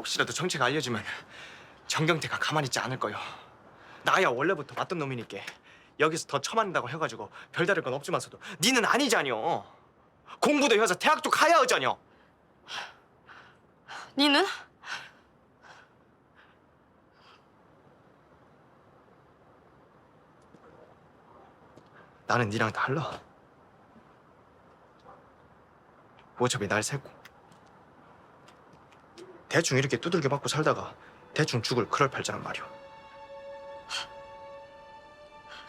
혹시라도 정체가 알려지면 정경태가 가만히 있지 않을 거요. 나야 원래부터 맞던 놈이니까 여기서 더 처맞는다고 해가지고 별다를 건 없지만서도 니는 아니잖여. 공부도 해서 대학도 가야 하잖여. 니는? 나는 니랑 달라. 어차피 날 새고 대충 이렇게 두들겨 맞고 살다가 대충 죽을 그럴 팔자란 말이오.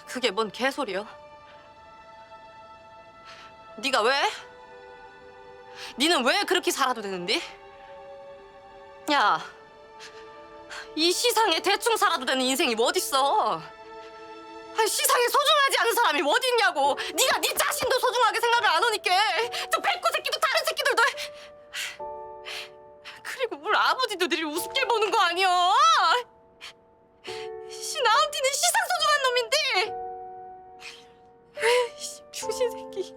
그게 뭔 개소리야? 네가 왜? 니는 왜 그렇게 살아도 되는데? 야, 이 시상에 대충 살아도 되는 인생이 뭐 어딨어? 아니, 시상에 소중하지 않은 사람이 뭐 어딨냐고. 네가 네 자신도 소중하게 생각을 안 하니까 물 아버지도 늘 우습게 보는 거 아니야? 씨 나한테는 시상 소중한 놈인데. 씨, 병신 새끼.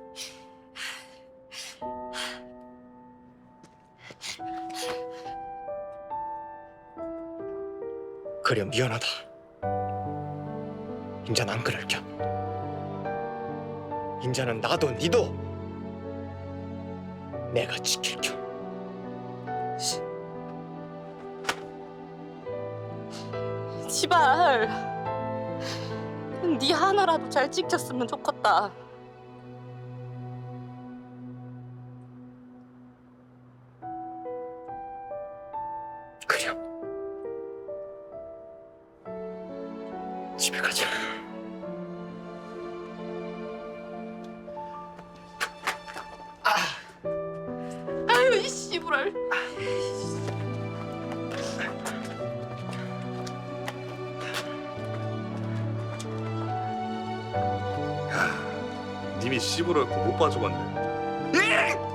그래 미안하다. 인자는 안 그럴겨. 인자는 나도 니도 내가 지킬겨. 지발. 네 하나라도 잘 지켰으면 좋겠다. 그래. 집에 가자. 아유 이 씨부랄. 님이 시부를 못 봐주고 왔네. 예!